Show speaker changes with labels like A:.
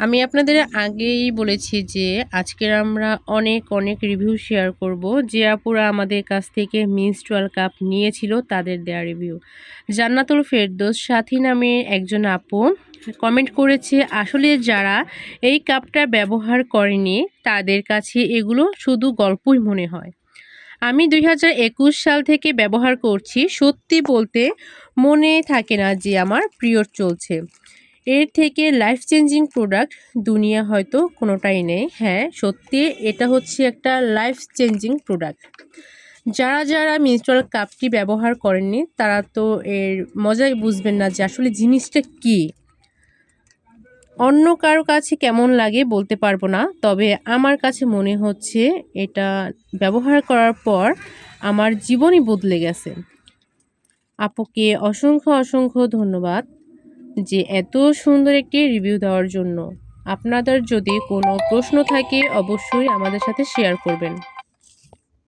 A: আমি আপনাদের আগেই বলেছি যে আজকের আমরা অনেক অনেক রিভিউ শেয়ার করব। যে আপুরা আমাদের কাছ থেকে মিনস্ট্রুয়াল কাপ নিয়েছিল, তাদের দেয়া রিভিউ জান্নাতুল ফেরদোস সাথী নামে একজন আপু কমেন্ট করেছে, আসলে যারা এই কাপটা ব্যবহার করেনি, তাদের কাছে এগুলো শুধু গল্পই মনে হয়। আমি দুই হাজার একুশ সাল থেকে ব্যবহার করছি, সত্যি বলতে মনে থাকে না যে আমার প্রিয় চলছে। এর থেকে লাইফ চেঞ্জিং প্রোডাক্ট দুনিয়া হয়তো কোনোটাই নেই। হ্যাঁ সত্যি এটা হচ্ছে একটা লাইফ চেঞ্জিং প্রোডাক্ট যারা যারা মিনস্ট্রাল কাপটি ব্যবহার করেননি, তারা তো এর মজাই বুঝবেন না যে আসলে জিনিসটা কী। অন্য কারও কাছে কেমন লাগে বলতে পারব না, তবে আমার কাছে মনে হচ্ছে এটা ব্যবহার করার পর আমার জীবনই বদলে গেছে। আপুকে অসংখ্য অসংখ্য ধন্যবাদ। যে এত সুন্দর একটি রিভিউ দেওয়ার জন্য। আপনাদের যদি কোনো প্রশ্ন থাকে, অবশ্যই আমাদের সাথে শেয়ার করবেন।